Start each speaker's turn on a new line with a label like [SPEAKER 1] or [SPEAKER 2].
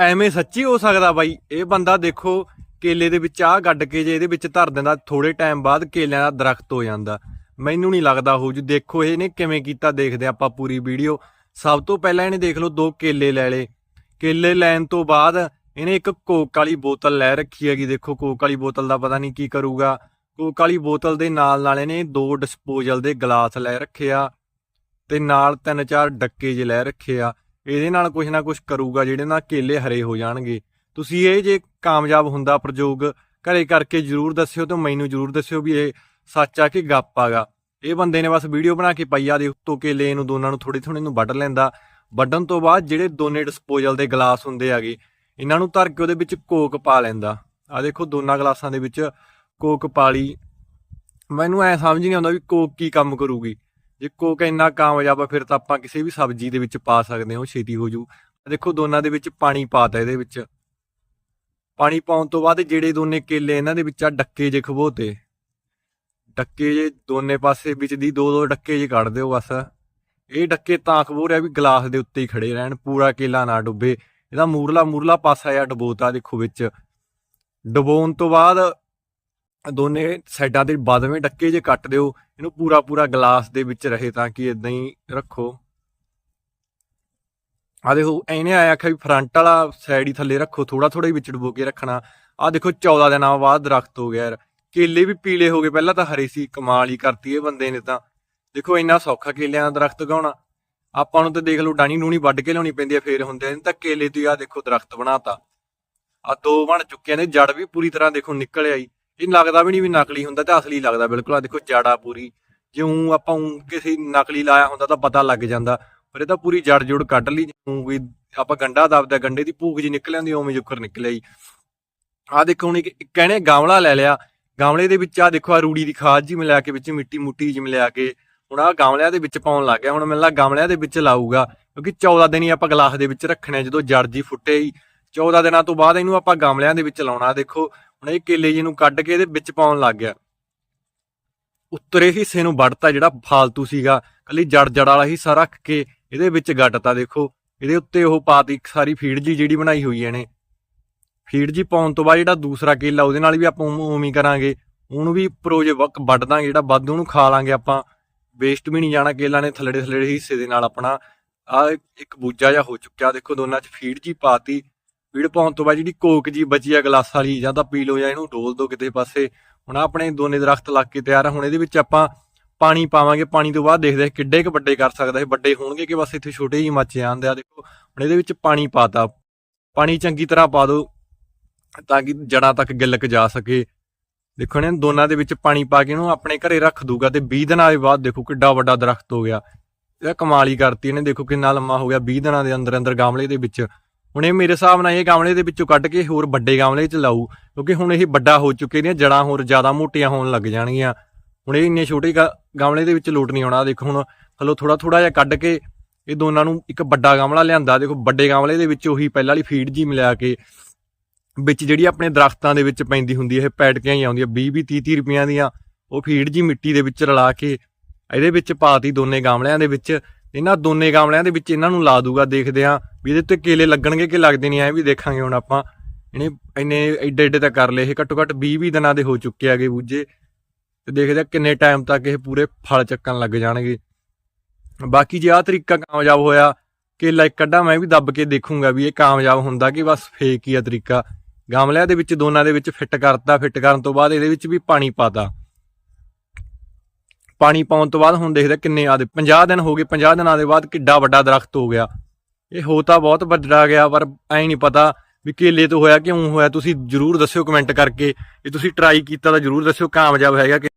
[SPEAKER 1] ਐਵੇਂ ਸੱਚੀ ਹੋ ਸਕਦਾ ਬਾਈ? ਇਹ ਬੰਦਾ ਦੇਖੋ, ਕੇਲੇ ਦੇ ਵਿੱਚ ਆਹ ਗੱਡ ਕੇ ਜੇ ਇਹਦੇ ਵਿੱਚ ਧਰ ਦਿੰਦਾ ਥੋੜੇ ਟਾਈਮ ਬਾਅਦ ਕੇਲਿਆਂ ਦਾ ਦਰਖਤ ਹੋ ਜਾਂਦਾ। ਮੈਨੂੰ ਨਹੀਂ ਲੱਗਦਾ ਹੋ ਜੂ। ਦੇਖੋ ਇਹਨੇ ਕਿਵੇਂ ਕੀਤਾ ਦੇਖਦੇ ਆਪਾਂ ਪੂਰੀ ਵੀਡੀਓ। ਸਭ ਤੋਂ ਪਹਿਲਾਂ ਇਹਨੇ ਦੇਖ ਲਓ ਦੋ ਕੇਲੇ ਲੈ ਲਏ। ਕੇਲੇ ਲੈਣ ਤੋਂ ਬਾਅਦ ਇਹਨੇ ਇੱਕ ਕੋਕ ਵਾਲੀ ਬੋਤਲ ਲੈ ਰੱਖੀ ਹੈਗੀ। ਦੇਖੋ ਕੋਕ ਵਾਲੀ ਬੋਤਲ ਦਾ ਪਤਾ ਨਹੀਂ ਕੀ ਕਰੂਗਾ। ਕੋਕ ਵਾਲੀ ਬੋਤਲ ਦੇ ਨਾਲ ਨਾਲ ਇਹਨੇ ਦੋ ਡਿਸਪੋਜ਼ਲ ਦੇ ਗਲਾਸ ਲੈ ਰੱਖੇ ਆ ਤੇ ਨਾਲ ਤਿੰਨ ਚਾਰ ਡੱਕੇ ਜੇ ਲੈ ਰੱਖੇ ਆ। ਇਹਦੇ ਨਾਲ ਕੁਝ ਨਾ ਕੁਝ ਕਰੂਗਾ ਜਿਹੜੇ ਨਾਲ ਕੇਲੇ ਹਰੇ ਹੋ ਜਾਣਗੇ। ਤੁਸੀਂ ਇਹ ਜੇ ਕਾਮਯਾਬ ਹੁੰਦਾ ਪ੍ਰਯੋਗ ਘਰੇ ਕਰਕੇ ਜਰੂਰ ਦੱਸਿਓ ਤੇ ਮੈਨੂੰ ਜਰੂਰ ਦੱਸਿਓ ਵੀ ਇਹ ਸੱਚ ਆ ਕਿ ਗੱਪ ਆਗਾ। ਇਹ ਬੰਦੇ ਨੇ ਬਸ ਵੀਡੀਓ ਬਣਾ ਕੇ ਪਾਈ ਆ, ਦੇ ਉੱਤੋਂ ਕੇਲੇ ਨੂੰ ਦੋਨਾਂ ਨੂੰ ਥੋੜੇ ਥੋੜੇ ਨੂੰ ਵੱਢ ਲੈਂਦਾ। ਵੱਢਣ ਤੋਂ ਬਾਅਦ ਜਿਹੜੇ ਦੋਨੇ ਡਿਸਪੋਜ਼ਲ ਦੇ ਗਲਾਸ ਹੁੰਦੇ ਆਗੇ, ਇਹਨਾਂ ਨੂੰ ਧਰ ਕੇ ਉਹਦੇ ਵਿੱਚ ਕੋਕ ਪਾ ਲੈਂਦਾ। ਆ ਦੇਖੋ ਦੋਨਾਂ ਗਲਾਸਾਂ ਦੇ ਵਿੱਚ ਕੋਕ ਪਾ ਲਈ। ਮੈਨੂੰ ਐ ਸਮਝ ਨਹੀਂ ਆਉਂਦਾ ਵੀ ਕੋਕ ਕੀ ਕੰਮ ਕਰੂਗੀ। ਜੇ ਕੋਕ ਇੰਨਾ ਕਾਮਯਾਬ ਆ, ਫਿਰ ਤਾਂ ਆਪਾਂ ਕਿਸੇ ਵੀ ਸਬਜ਼ੀ ਦੇ ਵਿੱਚ ਪਾ ਸਕਦੇ ਹਾਂ, ਉਹ ਛੇਤੀ ਹੋ ਜੂ ਦੇਖੋ, ਦੋਨਾਂ ਦੇ ਵਿੱਚ ਪਾਣੀ ਪਾਤਾ ਇਹਦੇ ਵਿੱਚ। ਪਾਣੀ ਪਾਉਣ ਤੋਂ ਬਾਅਦ ਜਿਹੜੇ ਦੋਨੇ ਕੇਲੇ ਇਹਨਾਂ ਦੇ ਵਿੱਚ ਆ, ਡੱਕੇ ਜੇ ਖਬੋਤੇ। ਡੱਕੇ ਜੇ ਦੋਨੇ ਪਾਸੇ ਵਿੱਚ ਦੀ ਦੋ ਦੋ ਡੱਕੇ ਜੇ ਕੱਢ ਦਿਓ ਬਸ। ਇਹ ਡੱਕੇ ਤਾਂ ਖਬੋ ਰਿਹਾ ਵੀ ਗਲਾਸ ਦੇ ਉੱਤੇ ਹੀ ਖੜੇ ਰਹਿਣ, ਪੂਰਾ ਕੇਲਾ ਨਾ ਡੁੱਬੇ। ਇਹਦਾ ਮੂਰਲਾ ਮੂਰਲਾ ਪਾਸਾ ਆ ਡਬੋਤਾ, ਦੇਖੋ ਵਿੱਚ। ਡਬੋਣ ਤੋਂ ਬਾਅਦ ਦੋਨੇ ਸਾਈਡਾਂ ਤੇ ਬਾਦਵੇਂ ਡੱਕੇ ਜੇ ਕੱਟ ਦਿਓ, ਇਹਨੂੰ ਪੂਰਾ ਪੂਰਾ ਗਲਾਸ ਦੇ ਵਿੱਚ ਰਹੇ ਤਾਂ ਕਿ ਇਦਾਂ ਹੀ ਰੱਖੋ। ਆ ਦੇਖੋ ਐਨੇ ਆਇਆ ਕਿ ਫਰੰਟ ਵਾਲਾ ਸਾਈਡ ਹੀ ਥੱਲੇ ਰੱਖੋ ਥੋੜਾ ਥੋੜਾ ਹੀ ਵਿੱਚ ਡੁਬੋ ਕੇ ਰੱਖਣਾ। ਆ ਦੇਖੋ 14 ਦਿਨਾਂ ਬਾਅਦ ਦਰਖਤ ਹੋ ਗਿਆ ਯਾਰ। ਕੇਲੇ ਵੀ ਪੀਲੇ ਹੋ ਗਏ, ਪਹਿਲਾਂ ਤਾਂ ਹਰੇ ਸੀ, ਕਮਾਲ ਹੀ ਕਰਤੀ ਇਹ ਬੰਦੇ ਨੇ ਤਾਂ। ਦੇਖੋ, ਇੰਨਾ ਸੌਖਾ ਕੇਲਿਆਂ ਦਾ ਦਰਖਤ ਉਗਾਉਣਾ ਆਪਾਂ ਨੂੰ ਤਾਂ ਦੇਖ ਲਓ ਡਾਣੀ ਡੂਣੀ ਵੱਢ ਕੇ ਲਿਆਉਣੀ ਪੈਂਦੀ ਆ, ਫੇਰ ਹੁੰਦੇ ਆ। ਤਾਂ ਕੇਲੇ ਤੋਂ ਆ ਦੇਖੋ, ਦਰਖਤ ਬਣਾਤਾ। ਆ ਦੋ ਬਣ ਚੁੱਕੇ ਨੇ ਜੜ ਵੀ ਪੂਰੀ ਤਰ੍ਹਾਂ ਦੇਖੋ ਨਿਕਲ ਆਈ। ਇਹ ਲੱਗਦਾ ਵੀ ਨਹੀਂ ਵੀ ਨਕਲੀ ਹੁੰਦਾ ਤੇ ਅਸਲੀ ਲੱਗਦਾ ਬਿਲਕੁਲ। ਆ ਦੇਖੋ ਜੜਾ ਪੂਰੀ, ਜਿਉਂ ਆਪਾਂ ਕਿਸੇ ਨਕਲੀ ਲਾਇਆ ਹੁੰਦਾ ਤਾਂ ਪਤਾ ਲੱਗ ਜਾਂਦਾ। ਪਰ ਇਹ ਤਾਂ ਪੂਰੀ ਜੜ ਜੁੜ ਕੱਢ ਲਈ ਊਂ ਵੀ ਆਪਾਂ ਗੰਡਾ ਦਬਦਾ, ਗੰਡੇ ਦੀ ਭੂਖ ਜੀ ਨਿਕਲ ਆਂਦੀ ਉਵੇਂ ਜੁਕਰ ਨਿਕਲਿਆ ਜੀ ਆ ਦੇਖੋ ਹੁਣ ਇੱਕ ਕਹਿੰਦੇ ਗਾਮਲਾ ਲੈ ਲਿਆ। ਗਾਮਲੇ ਦੇ ਵਿੱਚ ਆ ਦੇਖੋ ਆ ਰੂੜੀ ਦੀ ਖਾਦ ਜੀ ਮਿਲਾ ਕੇ ਵਿੱਚ, ਮਿੱਟੀ ਮੁੱਟੀ ਜੀ ਮਿਲਾ ਕੇ। ਹੁਣ ਆ ਗਾਮਲਿਆਂ ਦੇ ਵਿੱਚ ਪਾਉਣ ਲੱਗ ਗਿਆ। ਹੁਣ ਮੈਨੂੰ ਲੱਗਾ ਗਾਮਲਿਆਂ ਦੇ ਵਿੱਚ ਲਾਊਗਾ, ਕਿਉਂਕਿ 14 ਦਿਨ ਹੀ ਆਪਾਂ ਗਲਾਸ ਦੇ ਵਿੱਚ ਰੱਖਣੇ ਜਦੋਂ ਜੜ ਜੀ ਫੁੱਟੇ ਹੀ 14 ਦਿਨਾਂ ਤੋਂ ਬਾਅਦ ਇਹਨੂੰ ਆਪਾਂ ਗਾਮਲਿਆਂ ਦੇ ਵਿੱਚ ਲਾਉਣਾ। ਦੇਖੋ ਹੁਣ ਇਹ ਕੇਲੇ ਜੀ ਨੂੰ ਕੱਢ ਕੇ ਇਹਦੇ ਵਿੱਚ ਪਾਉਣ ਲੱਗ ਗਿਆ। ਉੱਤਰੇ ਹਿੱਸੇ ਨੂੰ ਵੱਢਤਾ ਜਿਹੜਾ ਫਾਲਤੂ ਸੀਗਾ, ਕੱਲੀ ਜੜ ਜੜ ਵਾਲਾ ਹਿੱਸਾ ਰੱਖ ਕੇ ਇਹਦੇ ਵਿੱਚ ਗੱਡਤਾ ਦੇਖੋ। ਇਹਦੇ ਉੱਤੇ ਉਹ ਪਾਤੀ ਇੱਕ ਸਾਰੀ ਫੀਡ ਜੀ ਜਿਹੜੀ ਬਣਾਈ ਹੋਈ ਹੈ ਨੇ ਫੀਡ ਜੀ ਪਾਉਣ ਤੋਂ ਬਾਅਦ ਜਿਹੜਾ ਦੂਸਰਾ ਕੇਲਾ ਉਹਦੇ ਨਾਲ ਵੀ ਆਪਾਂ ਉਵੇਂ ਉਵੇਂ ਕਰਾਂਗੇ। ਉਹਨੂੰ ਵੀ ਪ੍ਰੋਜੇ ਵਕ ਵੱਢ ਦਾਂਗੇ ਜਿਹੜਾ ਵੱਧ ਉਹਨੂੰ ਖਾ ਲਾਂਗੇ ਆਪਾਂ। ਵੇਸਟ ਵੀ ਨਹੀਂ ਜਾਣਾ ਕੇਲਾ ਨੇ ਥੱਲੜੇ ਥੱਲੜੇ ਹਿੱਸੇ ਦੇ ਨਾਲ ਆਪਣਾ। ਆ ਇੱਕ ਬੂਜਾ ਜਿਹਾ ਹੋ ਚੁੱਕਿਆ। ਦੇਖੋ ਦੋਨਾਂ 'ਚ ਫੀਡ ਜੀ ਪਾਤੀ ਪੀੜ ਪਾਉਣ ਤੋਂ ਬਾਅਦ ਜਿਹੜੀ ਕੋਕ ਜੀ ਬਚੀ ਆ ਗਲਾਸ ਵਾਲੀ, ਜਾਂ ਤਾਂ ਪੀ ਲਓ ਜਾਂ ਇਹਨੂੰ ਡੋਲ ਦਿਓ ਕਿਤੇ ਪਾਸੇ, ਹੁਣ ਆਪਣੇ ਦੋਨੇ ਦਰਖਤ ਲੱਗ ਕੇ ਤਿਆਰ ਹੁਣ ਇਹਦੇ ਵਿੱਚ ਆਪਾਂ ਪਾਣੀ ਪਾਵਾਂਗੇ, ਪਾਣੀ ਤੋਂ ਬਾਅਦ ਦੇਖਦੇ ਆ ਕਿੱਡੇ ਕੁ ਵੱਡੇ ਕਰ ਸਕਦਾ ਇਹ, ਵੱਡੇ ਹੋਣਗੇ ਕਿ ਬਸ ਇੱਥੇ ਛੋਟੇ ਹੀ ਮੱਚ ਜਾਂਦੇ ਆ, ਦੇਖੋ, ਹੁਣ ਇਹਦੇ ਵਿੱਚ ਪਾਣੀ ਪਾਤਾ ਪਾਣੀ ਚੰਗੀ ਤਰ੍ਹਾਂ ਪਾ ਦਿਓ ਤਾਂ ਕਿ ਜੜਾਂ ਤੱਕ ਗਿੱਲਕ ਜਾ ਸਕੇ। ਦੇਖੋ ਨੇ, ਦੋਨਾਂ ਦੇ ਵਿੱਚ ਪਾਣੀ ਪਾ ਕੇ ਇਹਨੂੰ ਆਪਣੇ ਘਰੇ ਰੱਖ ਦੂਗਾ ਤੇ 20 ਦਿਨਾਂ ਦੇ ਬਾਅਦ ਦੇਖੋ ਕਿੱਡਾ ਵੱਡਾ ਦਰਖਤ ਹੋ ਗਿਆ। ਇਹ ਕਮਾਲ ਹੀ ਕਰਤੀ ਇਹਨੇ, ਦੇਖੋ ਕਿੰਨਾ ਲੰਮਾ ਹੋ ਗਿਆ 20 ਦਿਨਾਂ ਦੇ ਅੰਦਰ ਅੰਦਰ ਗਾਮਲੇ ਦੇ ਵਿੱਚ। ਹੁਣ ਇਹ ਮੇਰੇ ਹਿਸਾਬ ਨਾਲ ਇਹ ਗਮਲੇ ਦੇ ਵਿੱਚੋਂ ਕੱਢ ਕੇ ਹੋਰ ਵੱਡੇ ਗਾਮਲੇ 'ਚ ਲਾਊ, ਕਿਉਂਕਿ ਹੁਣ ਇਹ ਵੱਡਾ ਹੋ ਚੁੱਕੇ ਨੇ ਜੜਾਂ ਹੋਰ ਜ਼ਿਆਦਾ ਮੋਟੀਆਂ ਹੋਣ ਲੱਗ ਜਾਣਗੀਆਂ। ਹੁਣ ਇਹ ਇੰਨੇ ਛੋਟੇ ਗਮਲੇ ਦੇ ਵਿੱਚ ਲੋਟ ਨਹੀਂ ਆਉਣਾ, ਦੇਖੋ ਹੁਣ ਹਲੋ ਥੋੜਾ ਥੋੜਾ ਜਿਹਾ ਕੱਢ ਕੇ ਇਹ ਦੋਨਾਂ ਨੂੰ ਇੱਕ ਵੱਡਾ ਗਮਲਾ ਲਿਆਂਦਾ, ਦੇਖੋ ਵੱਡੇ ਗਮਲੇ ਦੇ ਵਿੱਚ ਉਹੀ ਪਹਿਲਾਂ ਵਾਲੀ ਫੀਡ ਜੀ ਮਿਲਾ ਕੇ, ਵਿੱਚ ਜਿਹੜੀ ਆਪਣੇ ਦਰਖਤਾਂ ਦੇ ਵਿੱਚ ਪੈਂਦੀ ਹੁੰਦੀ ਹੈ, ਇਹ ਪੈਟਕੀਆਂ ਹੀ ਆਉਂਦੀਆਂ 20 20 30 30 ਰੁਪਈਆਂ ਦੀਆਂ, ਉਹ ਫੀਡ ਜੀ ਮਿੱਟੀ ਦੇ ਵਿੱਚ ਰਲਾ ਕੇ ਇਹਦੇ ਵਿੱਚ ਪਾਤੀ ਦੋਨੇ ਗਮਲਿਆਂ ਦੇ ਵਿੱਚ। ਇਹਨਾਂ ਦੋਨੇ ਗਾਮਲਿਆਂ ਦੇ ਵਿੱਚ ਇਹਨਾਂ ਨੂੰ ਲਾ ਦੂਗਾ, ਦੇਖਦੇ ਆ ਵੀ ਇਹਦੇ ਤੇ ਕੇਲੇ ਲੱਗਣਗੇ ਕਿ ਲੱਗਦੇ ਨਹੀਂ, ਐ ਵੀ ਦੇਖਾਂਗੇ ਹੁਣ ਆਪਾਂ। ਇਹਨੇ ਇੰਨੇ ਐਡੇ ਐਡੇ ਤਾਂ ਕਰ ਲਏ, ਇਹ ਘੱਟੋ ਘੱਟ 20 20 ਦਿਨਾਂ ਦੇ ਹੋ ਚੁੱਕੇ ਹੈਗੇ ਬੂਝੇ। ਤੇ ਦੇਖਦੇ ਆ ਕਿੰਨੇ ਟਾਈਮ ਤੱਕ ਇਹ ਪੂਰੇ ਫਲ ਚੱਕਣ ਲੱਗ ਜਾਣਗੇ। ਬਾਕੀ ਜੇ ਆਹ ਤਰੀਕਾ ਕਾਮਯਾਬ ਹੋਇਆ, ਕੇਲਾ ਇੱਕ ਕੱਢਾ ਮੈਂ ਵੀ ਦੱਬ ਕੇ ਦੇਖੂੰਗਾ ਵੀ ਇਹ ਕਾਮਯਾਬ ਹੁੰਦਾ ਕਿ ਬਸ ਫੇਕ ਹੀ ਆ ਤਰੀਕਾ। ਗਮਲਿਆਂ ਦੇ ਵਿੱਚ, ਦੋਨਾਂ ਦੇ ਵਿੱਚ ਫਿੱਟ ਕਰਤਾ ਫਿੱਟ ਕਰਨ ਤੋਂ ਬਾਅਦ ਇਹਦੇ ਵਿੱਚ ਵੀ ਪਾਣੀ ਪਾਤਾ। ਪਾਣੀ ਪਾਉਣ ਤੋਂ ਬਾਅਦ ਹੁਣ ਦੇਖਦੇ ਕਿੰਨੇ ਆਦੇ 50 ਦਿਨ ਹੋ ਗਏ 50 ਦਿਨਾਂ ਦੇ ਬਾਅਦ ਕਿੱਡਾ ਵੱਡਾ ਦਰਖਤ ਹੋ ਗਿਆ। ਇਹ ਹੋ ਤਾਂ ਬਹੁਤ ਵੱਡਾ ਗਿਆ, ਪਰ ਐ ਨਹੀਂ ਪਤਾ ਵੀ ਕੇਲੇ ਤੋਂ ਹੋਇਆ ਕਿਉਂ ਹੋਇਆ, ਤੁਸੀਂ ਜਰੂਰ ਦੱਸਿਓ ਕਮੈਂਟ ਕਰਕੇ। ਇਹ ਤੁਸੀਂ ਟਰਾਈ ਕੀਤਾ ਤਾਂ ਜਰੂਰ ਦੱਸਿਓ, ਕਾਮਯਾਬ ਹੈਗਾ